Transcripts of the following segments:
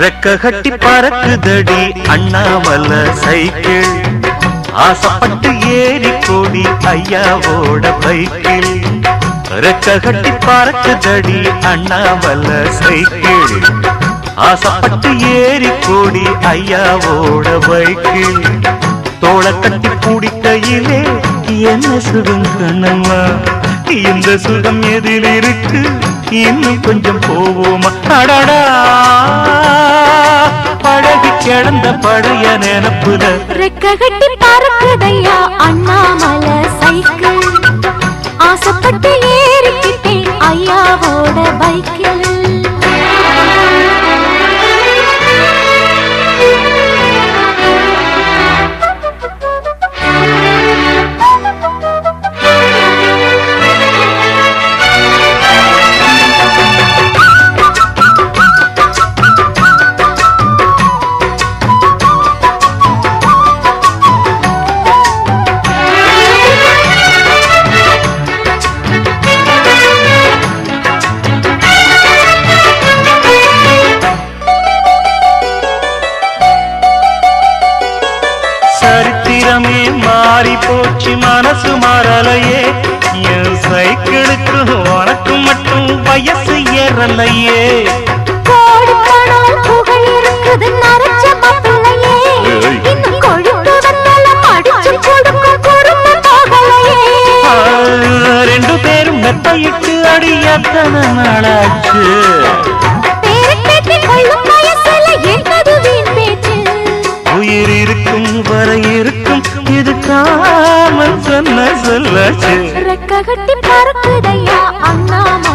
ரெக்க கட்டி பறக்குதடி அண்ணாமல சைக்கிள். ஆசைப்பட்டு ஏறி கோடி ஐயாவோட பைக்கில் ரெக்க கட்டி பறக்குதடி அண்ணாமல சைக்கிள். ஆசைப்பட்டு ஏறி கோடி ஐயாவோட பைக்கில் தோளை கட்டி பிடிக்கையிலே என்ன சுகம் கண்ணம்மா இந்த சுகம் எதில் இருக்கு? இன்னும் கொஞ்சம் போவோமா? அடடா! படகு கிடந்த பழைய நினப்புல. ரெக்க பறக்குதையா அண்ணாமல சைக்கிள்? ஆசைப்பட்டு ஏறிக்கிட்டேன் ஐயாவோட பைக்கில் ரெக்ககட்டி பறக்குதையா? அண்ணாம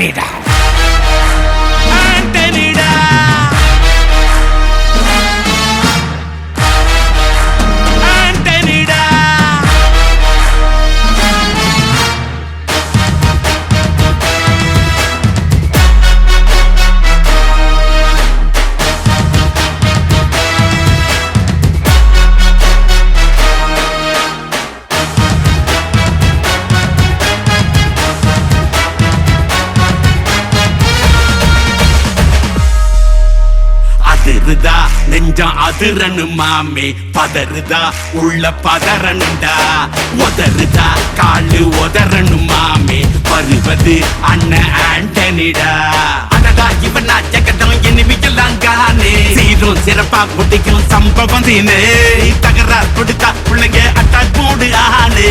ஆண்டனிடா பதறுதா? நெஞ்சம் அதிரனு மாமே பதறுதா? உள்ள பதறனுண்டா? உதறுதா? காலு உதறனு மாமே வருவது அண்ணன் ஆண்டனிடா. அடடா இவனா ஜெகதம் எனிமிக்கலாம் காணே. சீரும் சிறப்பா குட்டிக்கும் சம்பவம் தீனே. தகராறு கொடுத்தா பிள்ளைங்க அட்டாக் போடு ஆனே.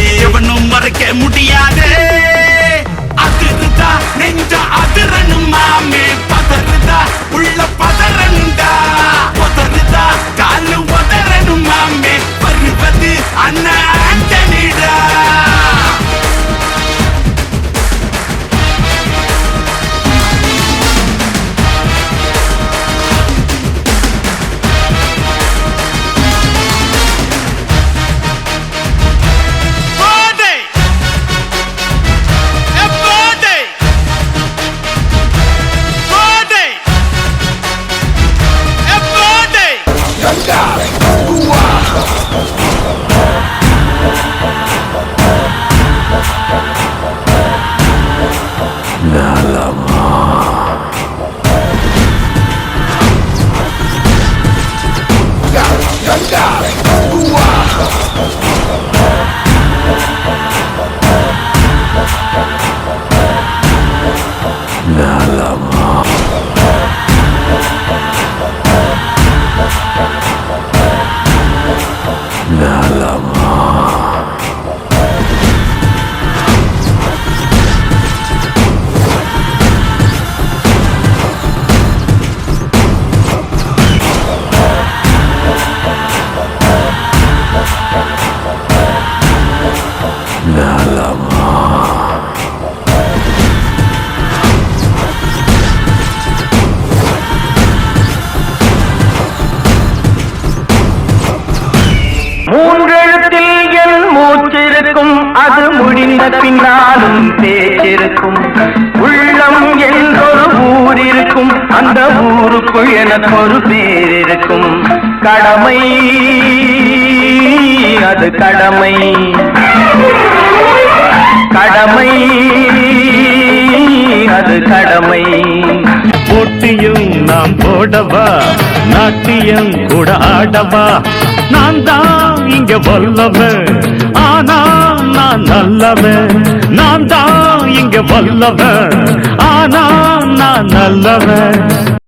Inhalamos. உள்ளம் என்றொரு ஊர் இருக்கும் அந்த ஊருக்குள் எனக்கு ஒரு பேர் இருக்கும் கடமை அது கடமை. கடமை அது கடமை. போட்டியும் நாம் போடவா? நாட்டியம் கூட ஆடவா? நான் தான் இங்க வல்லவன். ஆனா நான் நல்லவன். நான் தான் இங்க வல்லவன். ஆனா நான் நல்லவன்.